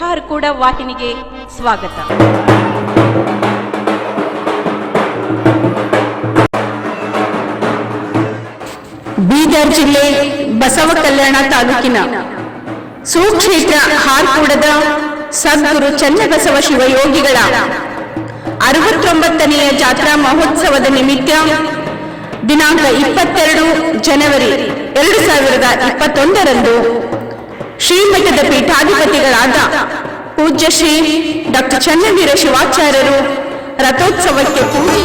ಹಾರ್ಕೂಡ ವಾಹಿನಿಗೆ ಸ್ವಾಗತ. ಬೀದರ್ ಜಿಲ್ಲೆ ಬಸವ ಕಲ್ಯಾಣ ತಾಲೂಕಿನ ಸುಕ್ಷೇತ್ರ ಹಾರ್ಕೂಡದ ಸದ್ಗುರು ಚನ್ನಬಸವ ಶಿವಯೋಗಿಗಳ ಅರವತ್ತೊಂಬತ್ತನೆಯ ಜಾತ್ರಾ ಮಹೋತ್ಸವದ ನಿಮಿತ್ತ ದಿನಾಂಕ ಇಪ್ಪತ್ತೆರಡು ಜನವರಿ ಎರಡು ಸಾವಿರದ ಇಪ್ಪತ್ತೊಂದರಂದು ಶ್ರೀಮಠದ ಪೀಠಾಧಿಪತಿಗಳಾದ ಪೂಜ್ಯ ಶ್ರೀ ಡಾಕ್ಟರ್ ಚನ್ನವೀರ ಶಿವಾಚಾರ್ಯರು ರಥೋತ್ಸವಕ್ಕೆ ಪೂಜೆ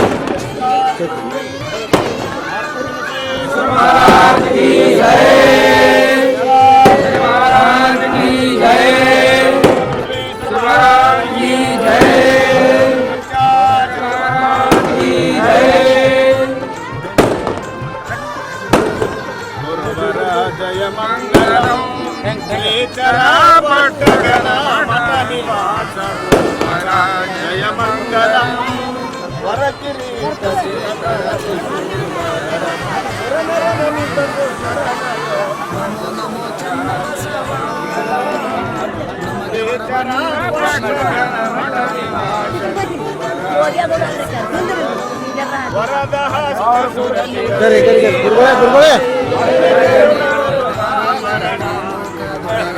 महाराज की जय ಗುರುಗಳೇ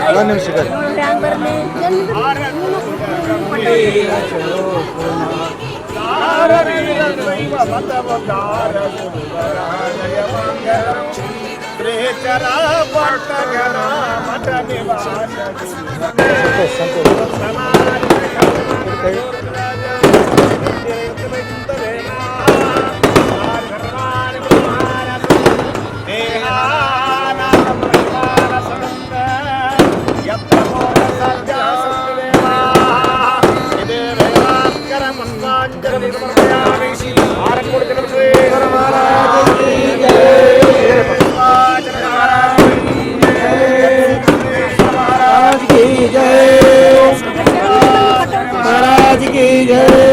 ಗುರುಗಳೇ ಒಂದು ನಿಮಿಷ ಪಟ್ಟಗಣ ಮಠ gay.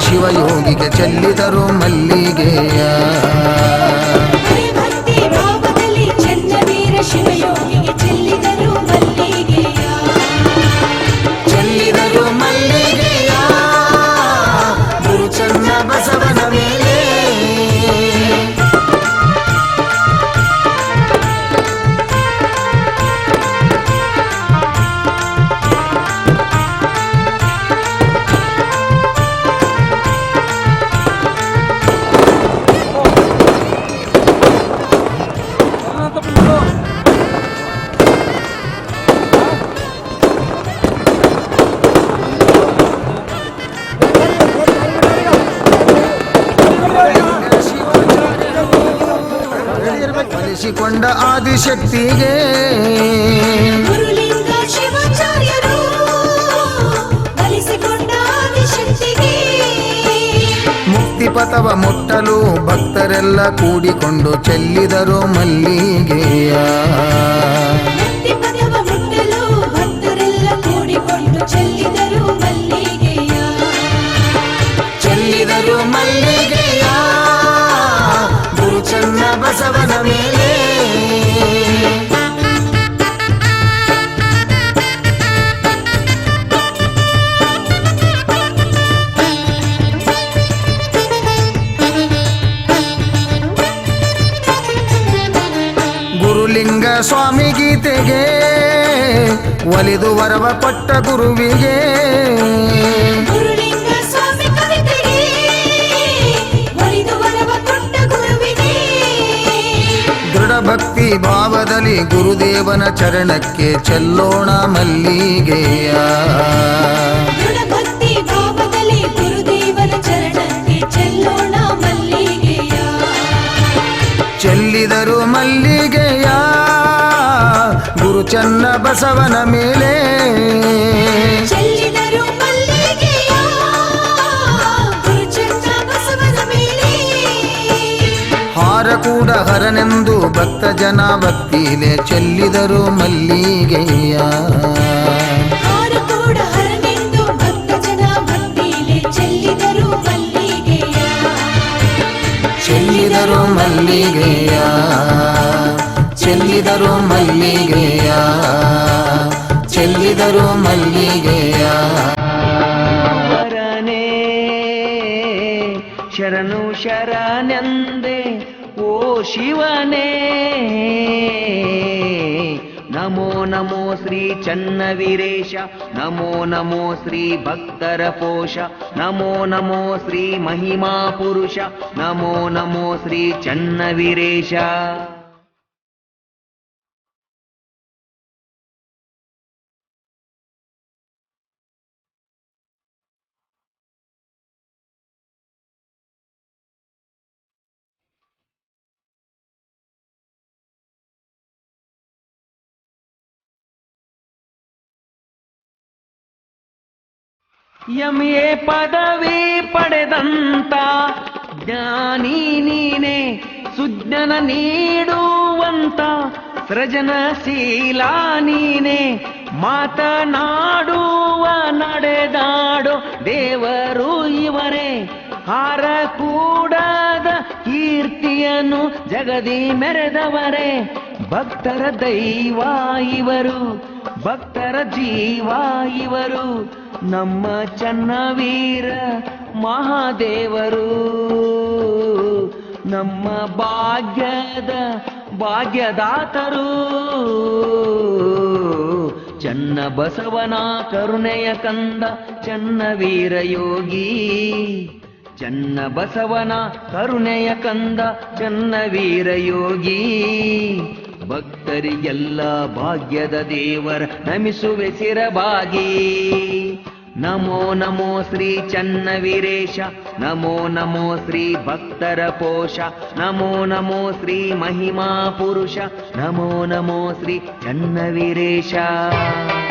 ಶಿವಯೋಗಿಗೆ ಚೆಲ್ಲಿದರು ಮಲ್ಲಿಗೆಯ. ಒಲಿಸಿಕೊಂಡ ಆದಿಶಕ್ತಿಗೆ. ಮುಕ್ತಿ ಪಥವ ಮುಟ್ಟಲು ಭಕ್ತರೆಲ್ಲ ಕೂಡಿಕೊಂಡು ಚೆಲ್ಲಿದರು ಮಲ್ಲಿಗೆಯ. ಚೆಲ್ಲಿದರು ಮಲ್ಲಿಗೆಯ. ಚೆಲ್ಲಿದರು ಗುರು ಚನ್ನ ಬಸವನ ಮೇಲೆ ಸ್ವಾಮಿ ಗೀತೆಗೆ ಒಲಿದು ವರವ ಕೊಟ್ಟ ಗುರುವಿಗೆ. ದೃಢ ಭಕ್ತಿ ಭಾವದಲ್ಲಿ ಗುರುದೇವನ ಚರಣಕ್ಕೆ ಚೆಲ್ಲೋಣ ಮಲ್ಲಿಗೆಯ. ಚೆಲ್ಲಿದರು ಮಲ್ಲಿಗೆಯ ಗುರು ಚನ್ನ ಬಸವನ ಮೇಲೆ. ಹಾರ ಕೂಡ ಹರನೆಂದು ಭಕ್ತ ಜನ ಭಕ್ತಿಲೆ ಚೆಲ್ಲಿದರು ಮಲ್ಲಿಗೆಯ. ಚೆಲ್ಲಿದರು ಮಲ್ಲಿಗೆಯ. ಚೆಲ್ಲಿದರು ಮಲ್ಲಿಗೆಯ ಚೆಲ್ಲಿದರು ಮಲ್ಲಿಗೆಯ. ಶರನೇ ಶರಣು ಶರಣೆಂದೆ, ಓ ಶಿವನೇ. ನಮೋ ನಮೋ ಶ್ರೀ ಚನ್ನವೀರೇಶ, ನಮೋ ನಮೋ ಶ್ರೀ ಭಕ್ತರ ಪೋಷ, ನಮೋ ನಮೋ ಶ್ರೀ ಮಹಿಮಾ ಪುರುಷ, ನಮೋ ನಮೋ ಶ್ರೀ ಎಂ.ಎ ಪದವಿ ಪಡೆದಂತ ಜ್ಞಾನಿ ನೀನೆ, ಸುಜ್ಞನ ನೀಡುವಂತ ಸೃಜನಶೀಲ ನೀನೆ, ಮಾತನಾಡುವ, ನಡೆದಾಡೋ ದೇವರು ಇವರೇ. ಹಾರ ಕೂಡದ ಕೀರ್ತಿಯನ್ನು ಜಗದಿ ಮೆರೆದವರೇ. ಭಕ್ತರ ದೈವ ಇವರು. ಭಕ್ತರ ಜೀವ ಇವರು, ನಮ್ಮ ಚನ್ನವೀರ ಮಹಾದೇವರು. ನಮ್ಮ ಭಾಗ್ಯದ ಭಾಗ್ಯದಾತರು. ಚನ್ನ ಬಸವನ ಕರುಣೆಯ ಕಂದ ಚನ್ನವೀರ ಯೋಗಿ. ಚನ್ನ ಬಸವನ ಕರುಣೆಯ ಕಂದ ಚನ್ನವೀರ ಯೋಗಿ. ಭಕ್ತರಿಗೆಲ್ಲ ಭಾಗ್ಯದ ದೇವರ ನಮಿಸುವೆ ಸಿರಬಾಗಿ. ನಮೋ ನಮೋ ಶ್ರೀ ಚನ್ನವೀರೇಶ, ನಮೋ ನಮೋ ಶ್ರೀ ಭಕ್ತರ ಪೋಷ, ನಮೋ ನಮೋ ಶ್ರೀ ಮಹಿಮಾ ಪುರುಷ, ನಮೋ ನಮೋ ಶ್ರೀ ಚನ್ನವೀರೇಶ. ಮಂದಿರನಂತೆ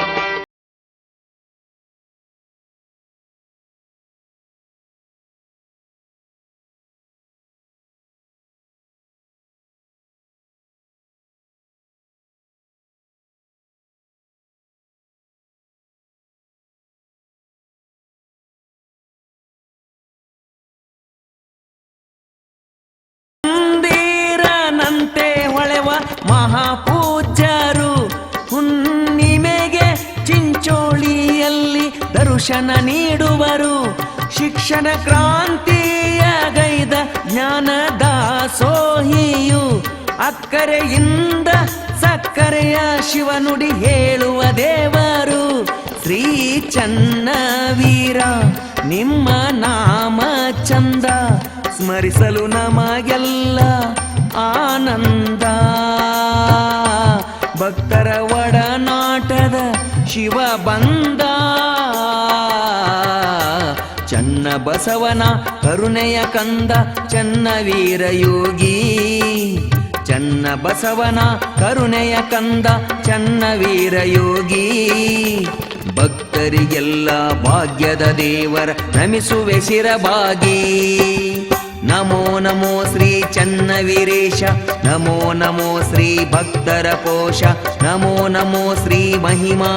ಮಹಾಪೂಜ್ಯರು ಹುಣ್ಣಿಮೆಗೆ ಚಿಂಚೋಳಿಯಲ್ಲಿ ದರ್ಶನ ನೀಡುವರು. ಶಿಕ್ಷಣ ಕ್ರಾಂತಿಯ ಗೈದ ಜ್ಞಾನದ ಸೋಹಿಯು ಅಕ್ಕರೆಯಿಂದ ಸಕ್ಕರೆಯ ಶಿವನುಡಿ ಹೇಳುವ ದೇವರು. ಶ್ರೀ ಚನ್ನವೀರ ನಿಮ್ಮ ನಾಮ ಚಂದ, ಸ್ಮರಿಸಲು ನಮಗೆಲ್ಲ ಆನಂದ. ಭಕ್ತರ ಒಡನಾಟದ ಶಿವ ಬಂದ. ಚನ್ನ ಬಸವನ ಕರುಣೆಯ ಕಂದ ಚನ್ನವೀರ ಯೋಗಿ. ಚನ್ನ ಬಸವನ ಕರುಣೆಯ ಕಂದ ಚನ್ನ ವೀರಯೋಗಿ ಭಕ್ತರಿಗೆಲ್ಲ ಭಾಗ್ಯದ ದೇವರ ನಮಿಸುವೆ ಶಿರಬಾಗಿ. ನಮೋ ನಮೋ ಶ್ರೀ ಚನ್ನ ವೀರೇಶ ನಮೋ ನಮೋ ಶ್ರೀ ಭಕ್ತರ ಪೋಷ ನಮೋ ನಮೋ ಶ್ರೀ ಮಹಿಮಾ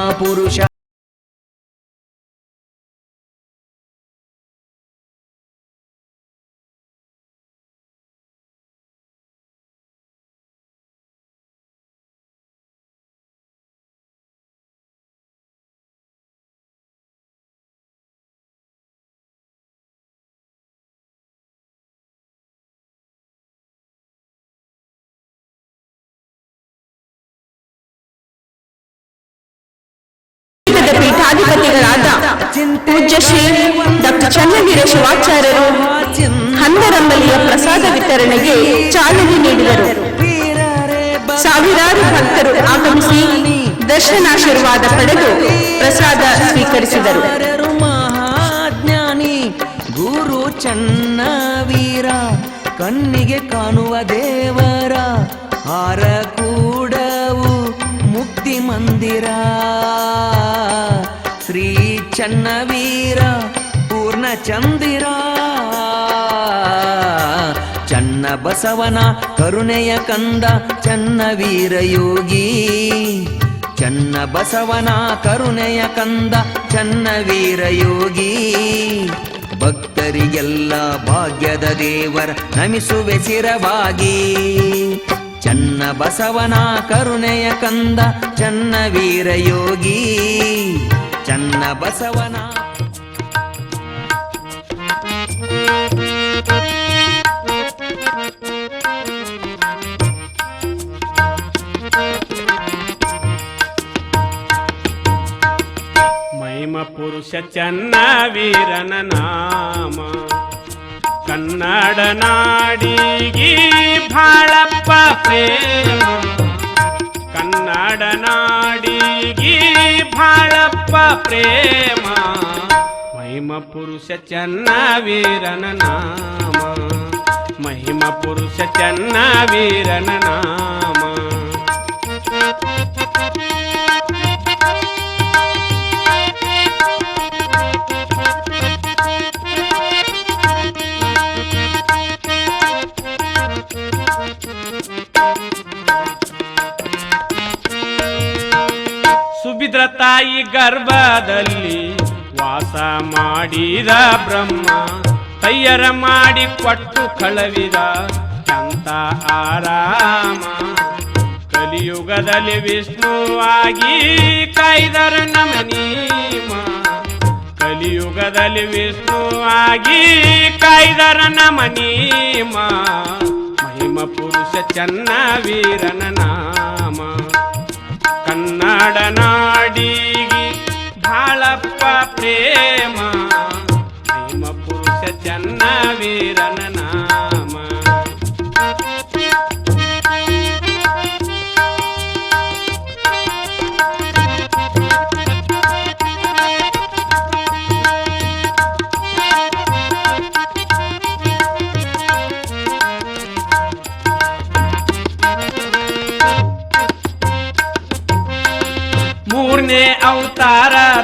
ಪೀಠಾಧಿಪತಿಗಳಾದ ಪೂಜ್ಯ ಶ್ರೀ ಡಾಕ್ಟರ್ ಚನ್ನವೀರ ಶಿವಾಚಾರ್ಯರು ಹನ್ನರಂಬಲಿಯ ಪ್ರಸಾದ ವಿತರಣೆಗೆ ಚಾಲನೆ ನೀಡಿದರು. ಸಾವಿರಾರು ಭಕ್ತರು ಆಗಮಿಸಿ ದರ್ಶನಾಶೀರ್ವಾದ ಪಡೆದು ಪ್ರಸಾದ ಸ್ವೀಕರಿಸಿದರು. ಗುರು ಚನ್ನ ವೀರ ಕಣ್ಣಿಗೆ ಕಾಣುವ ದೇವರ ಹಾರ ಕೂಡವು ಮುಕ್ತಿ ಮಂದಿರ. ಶ್ರೀ ಚನ್ನವೀರ ಪೂರ್ಣ ಚಂದಿರ. ಚನ್ನ ಬಸವನ ಕರುಣೆಯ ಕಂದ ಚನ್ನವೀರ ಯೋಗಿ. ಚನ್ನ ಬಸವನ ಕರುಣೆಯ ಕಂದ ಚನ್ನವೀರ ಯೋಗಿ. ಭಕ್ತರಿಗೆಲ್ಲ ಭಾಗ್ಯದ ದೇವರ ನಮಿಸುವೆ ಸಿರವಾಗಿ. ಚನ್ನ ಬಸವನ ಕರುಣೆಯ ಕಂದ ಚನ್ನವೀರ ಯೋಗೀ. ಚನ್ನ ಬಸವನ. ಮಹಿಮ ಪುರುಷ ಚನ್ನ ವೀರನ ನಾಮ. ಕನ್ನಡ ನಾಡಿಗಿ ಭಾಳಪ್ಪ ಪ್ರೇಮ. ಕನ್ನಡ ನಾಡಿಗಿ ಭಾಳಪ್ಪ ಪ್ರೇಮ ಮಹಿಮ ಪುರುಷ ಚನ್ನ ವೀರನ ನಾಮ ಮಹಿಮ ಪುರುಷ ಚನ್ನ ವೀರನ ನಾಮ ಸುಭಿದ್ರ ತಾಯಿ ಗರ್ಭದಲ್ಲಿ ವಾಸ ಮಾಡಿದ ಬ್ರಹ್ಮ ತಯ್ಯರ ಮಾಡಿ ಕೊಟ್ಟು ಕಳವಿದ ಅಂತ ಆರಾಮ. ಕಲಿಯುಗದಲ್ಲಿ ವಿಷ್ಣುವಾಗಿ ಕೈದರ ನಮನೀಮ. ಕಲಿಯುಗದಲ್ಲಿ ವಿಷ್ಣುವಾಗಿ ಕೈದರ ನಮನೀಮ. ಮಹಿಮ ಪುರುಷ ಚನ್ನ ವೀರನ ಕನ್ನಡ ನಾಡಿಗಿ ಬಾಳಪ್ಪ ಪ್ರೇಮ. ಪ್ರೇಮ ಪುರುಷ ಚನ್ನ ವೀರನ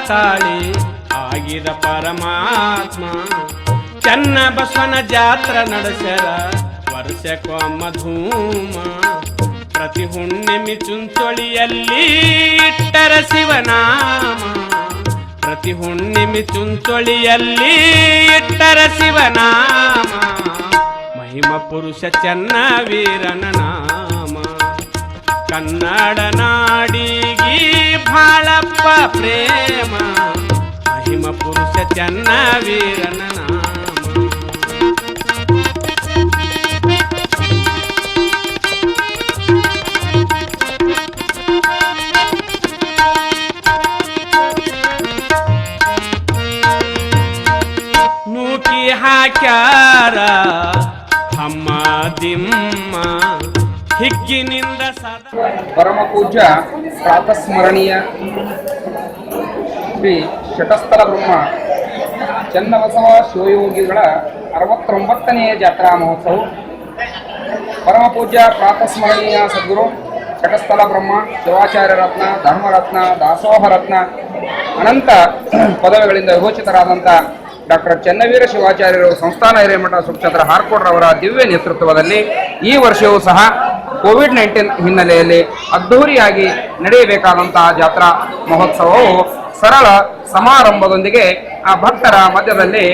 ತಾಳಿ ಆಗಿದ ಪರಮಾತ್ಮ. ಚನ್ನ ಬಸವನ ಜಾತ್ರ ನಡೆಸ್ಯಾರ ವರ್ಷಕ್ಕೊಮ್ಮ ಧೂಮ. ಪ್ರತಿ ಹುಣ್ಣಿಮೆ ಚುಂಚೊಳಿಯಲ್ಲಿ ಇಟ್ಟರ ಶಿವನಾಮ. ಪ್ರತಿ ಹುಣ್ಣಿಮೆ ಚುಂಚೊಳಿಯಲ್ಲಿ ಇಟ್ಟರ ಶಿವನಾಮ. ಮಹಿಮ ಪುರುಷ ಚನ್ನ ವೀರನ ನಾಮ. ಕನ್ನಡ ನಾಡಿಗಿ ಭಾಳಪ್ಪ ಪ್ರೇಮ ಮಹಿಮ ಪುರುಷ ಚನ್ನ ವೀರನ ನಾಮ ನೂಕಿ ಹಾಕ್ಯಾರ ಹಮ್ಮ ದಿಮ್ಮ ಸದಾ ಪರಮ ಪೂಜ್ಯ ಪ್ರಾತಸ್ಮರಣೀಯ ಶ್ರೀ ಶಟಸ್ಥಲ ಬ್ರಹ್ಮ ಚನ್ನಬಸವ ಶಿವಯೋಗಿಗಳ ಅರವತ್ತೊಂಬತ್ತನೆಯ ಜಾತ್ರಾ ಮಹೋತ್ಸವ. ಪರಮ ಪೂಜ್ಯ ಪ್ರಾತಸ್ಮರಣೀಯ ಸದ್ಗುರು ಶಟಸ್ಥಲ ಬ್ರಹ್ಮ, ಶಿವಾಚಾರ್ಯ ರತ್ನ, ಧರ್ಮರತ್ನ, ದಾಸೋಹ ರತ್ನ, ಅನಂತ ಪದವಿಗಳಿಂದ ವಿಭೂಷಿತರಾದಂಥ ಡಾಕ್ಟರ್ ಚನ್ನವೀರ ಶಿವಾಚಾರ್ಯರು ಸಂಸ್ಥಾನ ಹಿರೇಮಠ ಸುಕ್ಷೇತ್ರ ಹಾರ್ಕೋಡ್ರವರ ದಿವ್ಯ ನೇತೃತ್ವದಲ್ಲಿ ಈ ವರ್ಷವೂ ಸಹ ಕೋವಿಡ್ ನೈನ್ಟೀನ್ ಹಿನ್ನೆಲೆಯಲ್ಲಿ ಅದ್ಧೂರಿಯಾಗಿ ನಡೆಯಬೇಕಾದಂತಹ ಜಾತ್ರಾ ಮಹೋತ್ಸವವು ಸರಳ ಸಮಾರಂಭದೊಂದಿಗೆ, ಆ ಭಕ್ತರ ಮಧ್ಯದಲ್ಲಿ,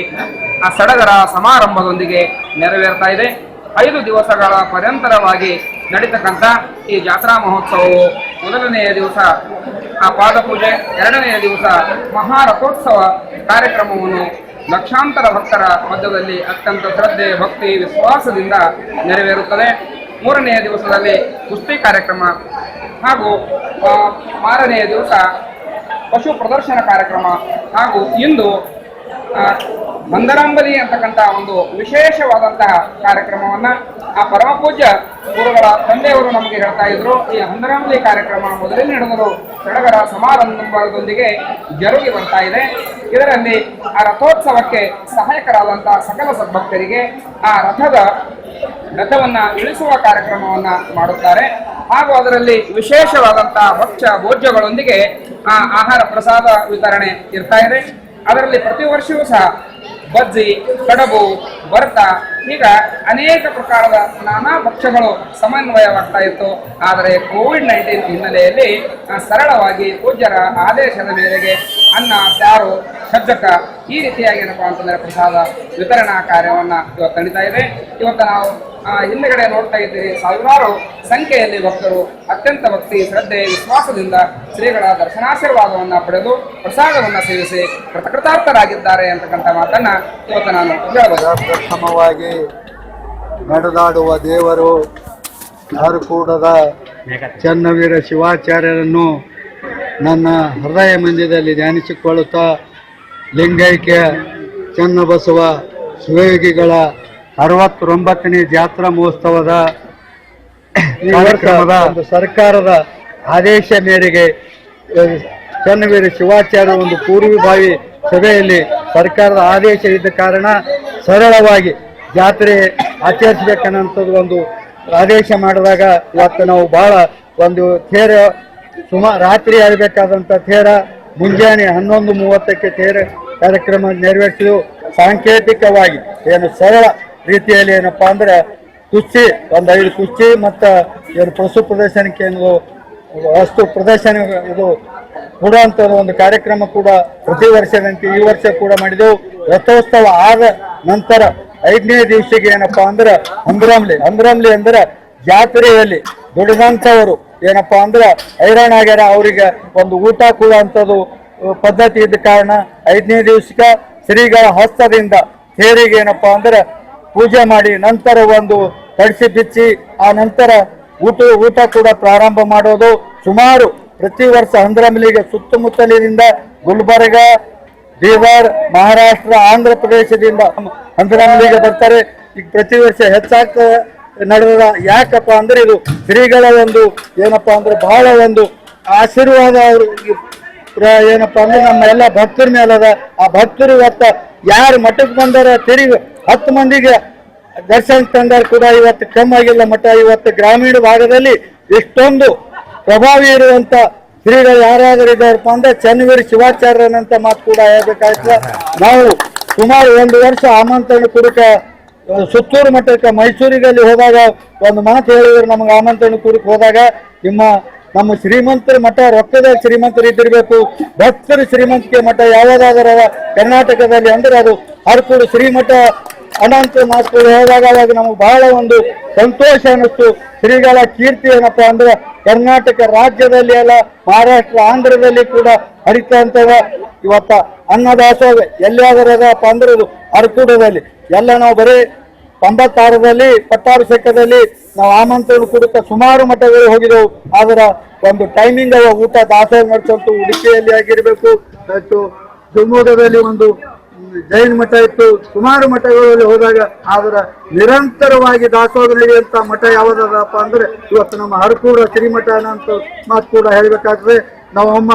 ಆ ಸಡಗರ ಸಮಾರಂಭದೊಂದಿಗೆ ನೆರವೇರ್ತಾ ಇದೆ. ಐದು ದಿವಸಗಳ ಪರ್ಯಂತರವಾಗಿ ನಡೀತಕ್ಕಂಥ ಈ ಜಾತ್ರಾ ಮಹೋತ್ಸವವು ಮೊದಲನೆಯ ದಿವಸ ಆ ಪಾದಪೂಜೆ, ಎರಡನೆಯ ದಿವಸ ಮಹಾರಥೋತ್ಸವ ಕಾರ್ಯಕ್ರಮವನ್ನು ಲಕ್ಷಾಂತರ ಭಕ್ತರ ಮಧ್ಯದಲ್ಲಿ ಅತ್ಯಂತ ಶ್ರದ್ಧೆ, ಭಕ್ತಿ, ವಿಶ್ವಾಸದಿಂದ ನೆರವೇರುತ್ತದೆ. ಮೂರನೆಯ ದಿವಸದಲ್ಲಿ ಕುಸ್ತಿ ಕಾರ್ಯಕ್ರಮ ಹಾಗೂ ಮಾರನೆಯ ದಿವಸ ಪಶು ಪ್ರದರ್ಶನ ಕಾರ್ಯಕ್ರಮ ಹಾಗೂ ಇಂದು ಮಂದರಾಂಬಲಿ ಅಂತಕ್ಕಂಥ ಒಂದು ವಿಶೇಷವಾದಂತಹ ಕಾರ್ಯಕ್ರಮವನ್ನ ಆ ಪರಮ ಪೂಜ್ಯ ಗುರುಗಳ ತಂದೆಯವರು ನಮಗೆ ಹೇಳ್ತಾ ಇದ್ರು. ಈ ಹಂದರಾಂಬಲಿ ಕಾರ್ಯಕ್ರಮ ಮೊದಲೇ ನಡೆದರು ಸಡಗರ ಸಮಾರಂಭದೊಂದಿಗೆ ಜರುಗಿ ಬರ್ತಾ ಇದೆ. ಇದರಲ್ಲಿ ಆ ರಥೋತ್ಸವಕ್ಕೆ ಸಹಾಯಕರಾದಂತಹ ಸಕಲ ಸದ್ಭಕ್ತರಿಗೆ ಆ ರಥದ ರಥವನ್ನ ಇಳಿಸುವ ಕಾರ್ಯಕ್ರಮವನ್ನ ಮಾಡುತ್ತಾರೆ. ಹಾಗೂ ಅದರಲ್ಲಿ ವಿಶೇಷವಾದಂತಹ ಭಕ್ಷ ಭೋಜ್ಯಗಳೊಂದಿಗೆ ಆ ಆಹಾರ ಪ್ರಸಾದ ವಿತರಣೆ ಇರ್ತಾ ಇದೆ. ಅದರಲ್ಲಿ ಪ್ರತಿ ವರ್ಷವೂ ಸಹ ಬಜ್ಜಿ, ಕಡಬು ಭರ್ತ ಈಗ ಅನೇಕ ಪ್ರಕಾರದ ನಾನಾ ಪಕ್ಷಗಳು ಸಮನ್ವಯವಾಗ್ತಾ ಇತ್ತು. ಆದರೆ ಕೋವಿಡ್ ನೈನ್ಟೀನ್ ಹಿನ್ನೆಲೆಯಲ್ಲಿ ಸರಳವಾಗಿ ಪೂಜ್ಯರ ಆದೇಶದ ಮೇರೆಗೆ ಅನ್ನ, ಸಾರು, ಸಜ್ಜಕ ಈ ರೀತಿಯಾಗಿ ಏನಪ್ಪಾ ಅಂತಂದರೆ ಪ್ರಸಾದ ವಿತರಣಾ ಕಾರ್ಯವನ್ನು ಇವತ್ತು ನಡೀತಾ ಇದೆ. ಇವತ್ತು ನಾವು ಹಿಂದ್ಗಡೆ ನೋಡ್ತಾ ಇದ್ದೀರಿ, ಸಾವಿರಾರು ಸಂಖ್ಯೆಯಲ್ಲಿ ಭಕ್ತರು ಅತ್ಯಂತ ಭಕ್ತಿ, ಶ್ರದ್ಧೆ, ವಿಶ್ವಾಸದಿಂದ ಶ್ರೀಗಳ ದರ್ಶನಾಶೀರ್ವಾದವನ್ನು ಪಡೆದು ಪ್ರಸಾದವನ್ನು ಸೇವಿಸಿ ಕೃತಕೃತಾರ್ಥರಾಗಿದ್ದಾರೆ ಅಂತಕ್ಕಂಥ ಮಾತನ್ನು ಇವತ್ತು ನಾನು ಹೇಳಬಹುದು ಪ್ರಥಮವಾಗಿ ನಡೆದಾಡುವ ದೇವರು ಧಾರಕೂಡದ ಚನ್ನವೀರ ಶಿವಾಚಾರ್ಯರನ್ನು ನನ್ನ ಹೃದಯ ಮಂದಿರದಲ್ಲಿ ಧ್ಯಾನಿಸಿಕೊಳ್ಳುತ್ತಾ ಲಿಂಗೈಕ್ಯ ಚನ್ನಬಸವ ಶಿವಯೋಗಿಗಳ ಅರವತ್ತೊಂಬತ್ತನೇ ಜಾತ್ರಾ ಮಹೋತ್ಸವದ ಕಾರ್ಯಕ್ರಮದ ಒಂದು ಸರ್ಕಾರದ ಆದೇಶ ಮೇರೆಗೆ ಚನ್ನವೀರ ಶಿವಾಚಾರ್ಯ ಒಂದು ಪೂರ್ವಭಾವಿ ಸಭೆಯಲ್ಲಿ ಸರ್ಕಾರದ ಆದೇಶ ಇದ್ದ ಕಾರಣ ಸರಳವಾಗಿ ಜಾತ್ರೆ ಆಚರಿಸಬೇಕನ್ನೋಂಥದ್ದು ಒಂದು ಆದೇಶ ಮಾಡಿದಾಗ ಇವತ್ತು ನಾವು ಬಹಳ ಒಂದು ತೇರ ಸುಮಾ ರಾತ್ರಿ ಆಗಬೇಕಾದಂಥ ತೇರ, ಮುಂಜಾನೆ ಹನ್ನೊಂದು ಮೂವತ್ತಕ್ಕೆ ತೇರ ಕಾರ್ಯಕ್ರಮ ನೆರವೇರಿಸಿದ್ದು ಸಾಂಕೇತಿಕವಾಗಿ ಏನು ಸರಳ ರೀತಿಯಲ್ಲಿ ಏನಪ್ಪ ಅಂದ್ರೆ ಕುಸ್ತಿ, ಒಂದು ಐದು ಕುಸ್ತಿ ಮತ್ತು ಏನು ಪಶು ಪ್ರದರ್ಶನಕ್ಕೆ ಏನು ವಸ್ತು ಪ್ರದರ್ಶನ ಇದು ಕೊಡುವಂಥದ್ದು ಒಂದು ಕಾರ್ಯಕ್ರಮ ಕೂಡ ಪ್ರತಿ ವರ್ಷದಂತೆ ಈ ವರ್ಷ ಕೂಡ ಮಾಡಿದೆವು. ರಥೋತ್ಸವ ಆದ ನಂತರ ಐದನೇ ದಿವಸಕ್ಕೆ ಏನಪ್ಪಾ ಅಂದ್ರೆ ಅಂದ್ರಾಮ್ಲಿ ಅಂದ್ರಾಮ್ಲಿ ಅಂದ್ರೆ ಜಾತ್ರೆಯಲ್ಲಿ ದುಡಿದಂಥವರು. ಏನಪ್ಪಾ ಅಂದ್ರೆ ಹೈರಾಣ ಆಗ್ಯಾರ ಅವರಿಗೆ ಒಂದು ಊಟ ಕೂಡ ಅಂಥದ್ದು ಪದ್ಧತಿ ಇದ್ದ ಕಾರಣ ಐದನೇ ದಿವಸಕ್ಕೆ ಶ್ರೀಗಳ ಹಸ್ತದಿಂದ ತೇರಿಗೆ ಏನಪ್ಪಾ ಅಂದ್ರೆ ಪೂಜೆ ಮಾಡಿ ನಂತರ ಒಂದು ಕಡಿಸಿ ಬಿಚ್ಚಿ ಆ ನಂತರ ಊಟ ಊಟ ಕೂಡ ಪ್ರಾರಂಭ ಮಾಡೋದು ಸುಮಾರು ಪ್ರತಿ ವರ್ಷ ಹಂದ್ರಮಲಿಗೆ ಸುತ್ತಮುತ್ತಲಿನಿಂದ ಗುಲ್ಬರ್ಗ, ಬೀದರ್, ಮಹಾರಾಷ್ಟ್ರ, ಆಂಧ್ರ ಪ್ರದೇಶದಿಂದ ಹಂದ್ರಮಲಿಗೆ ಬರ್ತಾರೆ. ಈಗ ಪ್ರತಿ ವರ್ಷ ಹೆಚ್ಚಾಗ್ತದೆ ನಡೆದ ಯಾಕಪ್ಪ ಅಂದ್ರೆ ಇದು ಶ್ರೀಗಳ ಒಂದು ಏನಪ್ಪ ಅಂದ್ರೆ ಬಹಳ ಒಂದು ಆಶೀರ್ವಾದ ಏನಪ್ಪ ಅಂದ್ರೆ ನಮ್ಮ ಎಲ್ಲ ಭಕ್ತರ ಮೇಲದ ಆ ಭಕ್ತರು ಇವತ್ತ ಯಾರು ಮಠಕ್ಕೆ ಬಂದಾರ ತಿರುಗಿ ಹತ್ತು ಮಂದಿಗೆ ದರ್ಶನ ತಂದಾರ ಕೂಡ ಇವತ್ತು ಕಮ್ಮಿ ಆಗಿಲ್ಲ ಮಠ. ಇವತ್ತು ಗ್ರಾಮೀಣ ಭಾಗದಲ್ಲಿ ಇಷ್ಟೊಂದು ಪ್ರಭಾವಿ ಇರುವಂತ ಶ್ರೀಗಳು ಯಾರಾದರೂ ಇದ್ದಾರಪ್ಪ ಅಂದ್ರೆ ಚನ್ನವೀರ ಶಿವಾಚಾರ್ಯನಂತ ಮಾತು ಕೂಡ ಹೇಳ್ಬೇಕಾಯ್ತು ನಾವು ಸುಮಾರು ಒಂದು ವರ್ಷ ಆಮಂತ್ರಣ ಕುರಿತ ಸುತ್ತೂರು ಮಠಕ್ಕೆ ಮೈಸೂರಿನಲ್ಲಿ ಹೋದಾಗ ಒಂದು ಮಾತು ಹೇಳಿದ್ರು ನಮಗೆ ಆಮಂತ್ರಣ ಕುರಿತು ಹೋದಾಗ, ನಿಮ್ಮ, ನಮ್ಮ ಶ್ರೀಮಂತರ ಮಠ ರೊಕ್ಕದ ಶ್ರೀಮಂತರು ಇದ್ದಿರಬೇಕು. ಭಕ್ತರು ಶ್ರೀಮಂತಿಕೆ ಮಠ ಯಾವುದಾದರೂ ಕರ್ನಾಟಕದಲ್ಲಿ ಅಂದ್ರೆ ಅದು ಹರ್ಕೂಡು ಶ್ರೀಮಠ ಅನಂತ ಮಾತುಗಳು ಹೋದಾಗ ನಮಗೆ ಬಹಳ ಒಂದು ಸಂತೋಷ ಅನ್ನಿಸ್ತು. ಶ್ರೀಗಳ ಕೀರ್ತಿ ಏನಪ್ಪ ಅಂದ್ರೆ ಕರ್ನಾಟಕ ರಾಜ್ಯದಲ್ಲಿ ಅಲ್ಲ, ಮಹಾರಾಷ್ಟ್ರ, ಆಂಧ್ರದಲ್ಲಿ ಕೂಡ ಹರಿತಾ ಇವತ್ತ ಅನ್ನದಾಸೋಹ. ಎಲ್ಲಿಯಾದರೂ ಅದಪ್ಪ ಅಂದ್ರೆ ಇದು ಅರ್ಕೂಡದಲ್ಲಿ. ಎಲ್ಲ ನಾವು ಬರೀ ತೊಂಬತ್ತಾರರಲ್ಲಿ ಪಟ್ಟಾಭಿಷೇಕದಲ್ಲಿ ನಾವು ಆಮಂತ್ರಣ ಕುರಿತ ಸುಮಾರು ಮಠಗಳು ಹೋಗಿದ್ದೆವು ಅದರ ಒಂದು ಟೈಮಿಂಗ್ ಅವ ಊಟ ದಾಸೋಹ ನಡೆಸಂತೂ ಉಡುಪಿಯಲ್ಲಿ ಆಗಿರಬೇಕು, ಮತ್ತು ಶಿವಮೊಗ್ಗದಲ್ಲಿ ಒಂದು ಜೈನ ಮಠ ಇತ್ತು. ಸುಮಾರು ಮಠಗಳಲ್ಲಿ ಹೋದಾಗ ಅದರ ನಿರಂತರವಾಗಿ ದಾಸೋಹ ನಡೆಯುವಂತ ಮಠ ಯಾವುದದಪ್ಪ ಅಂದ್ರೆ ಇವತ್ತು ನಮ್ಮ ಹರಕೂಡ ಶ್ರೀಮಠ ಅನ್ನೋ ಮಾತು ಕೂಡ ಹೇಳ್ಬೇಕಾಗ್ತದೆ. ನಾವು ಅಮ್ಮ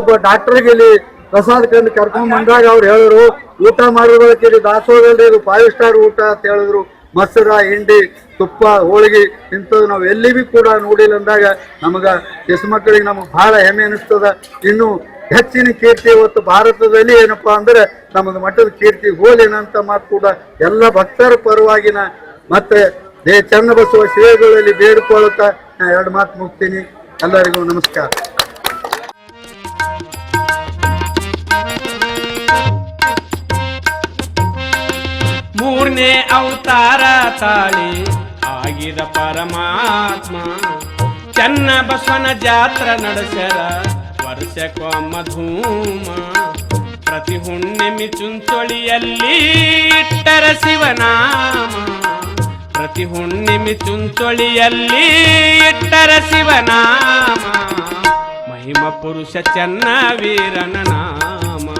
ಒಬ್ಬ ಡಾಕ್ಟರ್ಗೆ ಇಲ್ಲಿ ಪ್ರಸಾದ ಕಂಡು ಕರ್ಕೊಂಡ್ ಬಂದಾಗ ಅವ್ರು ಹೇಳಿದ್ರು, ಊಟ ಮಾಡಿದ ಇಲ್ಲಿ ದಾಸೋಹದಲ್ಲಿ ಇದು ಫೈವ್ ಸ್ಟಾರ್ ಊಟ ಅಂತ ಹೇಳಿದ್ರು. ಮೊಸರ, ಹಿಂಡಿ, ತುಪ್ಪ, ಹೋಳಿಗೆ ಇಂಥದ್ದು ನಾವು ಎಲ್ಲಿ ಭೀ ಕೂಡ ನೋಡಿಲ್ಲ ಅಂದಾಗ ನಮಗೆ ಹೆಸು ಮಕ್ಕಳಿಗೆ ನಮಗೆ ಬಹಳ ಹೆಮ್ಮೆ ಅನಿಸ್ತದ. ಇನ್ನು ಹೆಚ್ಚಿನ ಕೀರ್ತಿ ಇವತ್ತು ಭಾರತದಲ್ಲಿ ಏನಪ್ಪಾ ಅಂದ್ರೆ ನಮ್ಮದು ಮಠದ ಕೀರ್ತಿ ಹೋಲಿನಂತ ಮಾತು ಕೂಡ ಎಲ್ಲ ಭಕ್ತರ ಪರವಾಗಿನ ಮತ್ತೆ ದೇ ಚನ್ನಬಸವ ಸೇವೆಗಳಲ್ಲಿ ಬೇಡಿಕೊಳ್ಳುತ್ತಾ ನಾ ಎರಡು ಮಾತು ಮುಗ್ತೀನಿ. ಎಲ್ಲರಿಗೂ ನಮಸ್ಕಾರ. ಮೂರನೇ ಅವತಾರ ತಾಳಿ ಆಗಿದ ಪರಮಾತ್ಮ ಚನ್ನ ಬಸವನ ಜಾತ್ರ ನಡೆಸ್ಯಾರ. ವರ್ಷಕ್ಕೊಮ್ಮ ಧೂಮ ಪ್ರತಿ ಹುಣ್ಣಿಮೆ ಚುಂಚೊಳಿಯಲ್ಲಿ ಇಟ್ಟರ ಶಿವನಾಮ. ಪ್ರತಿ ಹುಣ್ಣಿಮೆ ಚುಂಚೊಳಿಯಲ್ಲಿ ಇಟ್ಟರ ಶಿವನಾಮ. ಮಹಿಮ ಪುರುಷ ಚೆನ್ನ ವೀರನ ನಾಮ.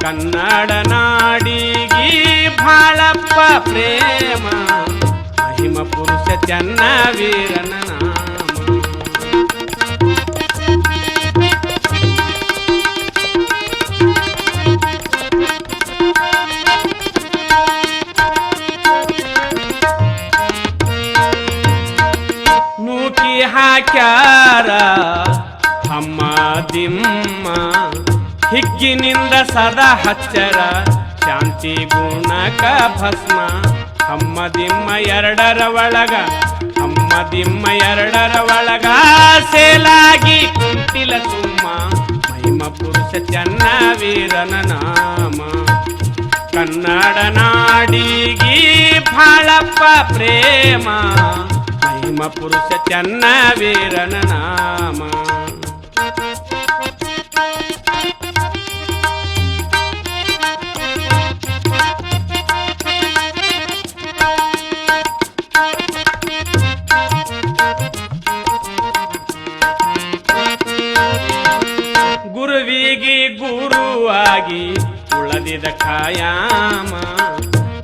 ಕನ್ನಡ ನಾಡಿಗಿ ಭಾಳಪ್ಪ ಪ್ರೇಮ. ಮಹಿಮ ಪುರುಷ ಚನ್ನ ವೀರನ ನಾಮ. ಹಾಕ್ಯಾರ. ಅಮ್ಮ ದಿಮ್ಮ ಹಿಗ್ಗಿನಿಂದ ಸದಾ ಹಚ್ಚರ. ಶಾಂತಿ ಗುಣಕ ಭಸ್ಮ. ಅಮ್ಮ ದಿಮ್ಮ ಎರಡರ ಒಳಗ ಅಮ್ಮ ದಿಮ್ಮ ಎರಡರ ಒಳಗ ಸೇಲಾಗಿ ಕುಂಟಿಲ ಸುಮ್ಮ. ಮಹಿಮ ಪುರುಷ ಚನ್ನ ವೀರನ ನಾಮ. ಕನ್ನಡ ನಾಡಿಗಿ ಭಾಳಪ್ಪ ಪ್ರೇಮ. ಮಹಿಮ ಪುರುಷ ಚನ್ನ ವೀರನ ನಾಮ. ಗುರುವಿಗೆ ಗುರುವಾಗಿ ಉಳದಿದ ಕಾಯಾಮ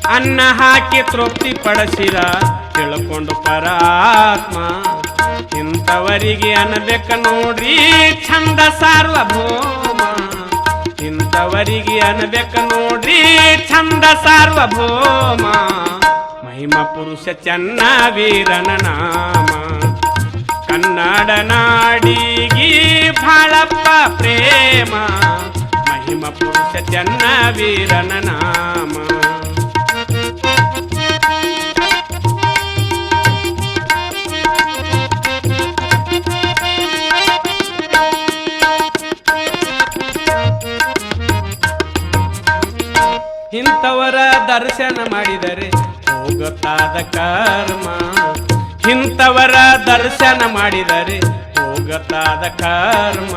ಅನ್ನ ಹಾಕಿ ತೃಪ್ತಿ ಪಡಿಸಿರ ತಿಳ್ಕೊಂಡು ಪರಾತ್ಮ, ಇಂಥವರಿಗೆ ಅನ್ಬೇಕ ನೋಡ್ರಿ ಚಂದ ಸಾರ್ವಭೌಮ. ಇಂಥವರಿಗೆ ಅನ್ಬೇಕ ನೋಡ್ರಿ ಚಂದ ಸಾರ್ವಭೌಮ. ಮಹಿಮ ಪುರುಷ ಚನ್ನ ವೀರನ ನಾಮ. ಕನ್ನಡ ನಾಡಿಗಿ ಭಾಳಪ್ಪ ಪ್ರೇಮ. ಮಹಿಮ ಪುರುಷ ಚನ್ನ ವೀರನ ನಾಮ. ಇಂಥವರ ದರ್ಶನ ಮಾಡಿದರೆ ಹೋಗತಾದ ಕರ್ಮ. ಇಂಥವರ ದರ್ಶನ ಮಾಡಿದರೆ ಹೋಗತಾದ ಕರ್ಮ.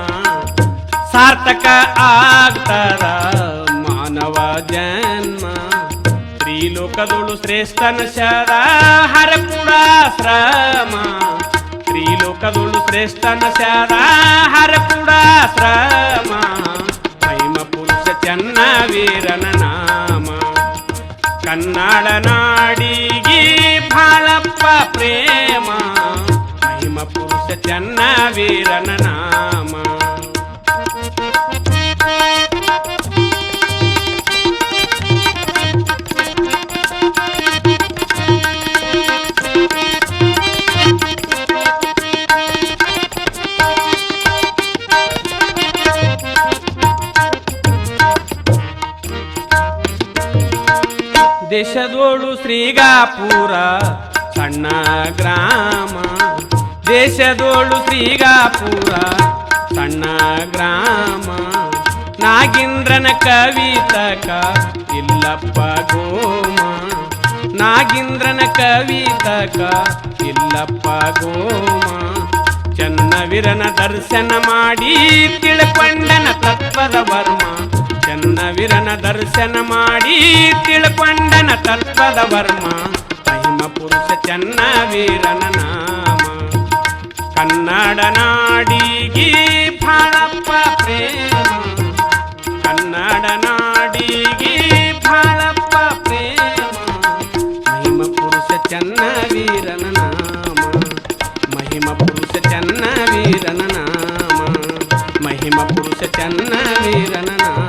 ಸಾರ್ಥಕ ಆಗ್ತಾರ ಮಾನವ ಜನ್ಮ. ತ್ರಿಲೋಕದೊಳು ಶ್ರೇಷ್ಠನ ಶರ ಹರ ಕೂಡ ಶ್ರಮ ತ್ರಿಲೋಕದೊಳು ಶ್ರೇಷ್ಠನ ಶರ ಹರ ಕೂಡ ಶ್ರಮ ಪುರುಷ ಚೆನ್ನ ವೀರನ ಕನ್ನಡ ನಾಡಿಗಿ ಬಾಳಪ್ಪ ಪ್ರೇಮ. ಮಹಿಮ ಪುರುಷ ಚನ್ನ ವೀರನ ನಾಮ. ದೇಶದೋಳು ಶ್ರೀಗಾಪುರ, ಸಣ್ಣ ಗ್ರಾಮ. ದೇಶದೋಳು ಶ್ರೀಗಾಪುರ, ಸಣ್ಣ ಗ್ರಾಮ. ನಾಗೇಂದ್ರನ ಕವಿತಕ ಇಲ್ಲಪ್ಪ ಗೋಮ. ನಾಗೇಂದ್ರನ ಕವಿತಕ ಇಲ್ಲಪ್ಪ ಗೋಮ. ಚನ್ನವೀರನ ದರ್ಶನ ಮಾಡಿ ತಿಳ್ಕೊಂಡನ ತತ್ವದ ವರ್ಮ. ಚನ್ನವೀರನ ದರ್ಶನ ಮಾಡಿ ತಿಳ್ಕೊಂಡನ ತತ್ವದ ವರ್ಮ. ಮಹಿಮ ಪುರುಷ ಚನ್ನವೀರನ ನಾಮ. ಕನ್ನಡ ನಾಡಿಗೆ ಭಾಳಪ್ಪ ಪ್ರೇಮ. ಕನ್ನಡ ನಾಡಿಗೆ ಭಾಳಪ್ಪ ಪ್ರೇಮ. ಮಹಿಮ ಪುರುಷ ಚನ್ನವೀರನ ನಾಮ. ಮಹಿಮ ಪುರುಷ ಚನ್ನವೀರನ ನಾಮ. ಮಹಿಮ ಪುರುಷ ಚನ್ನವೀರನ ನಾಮ.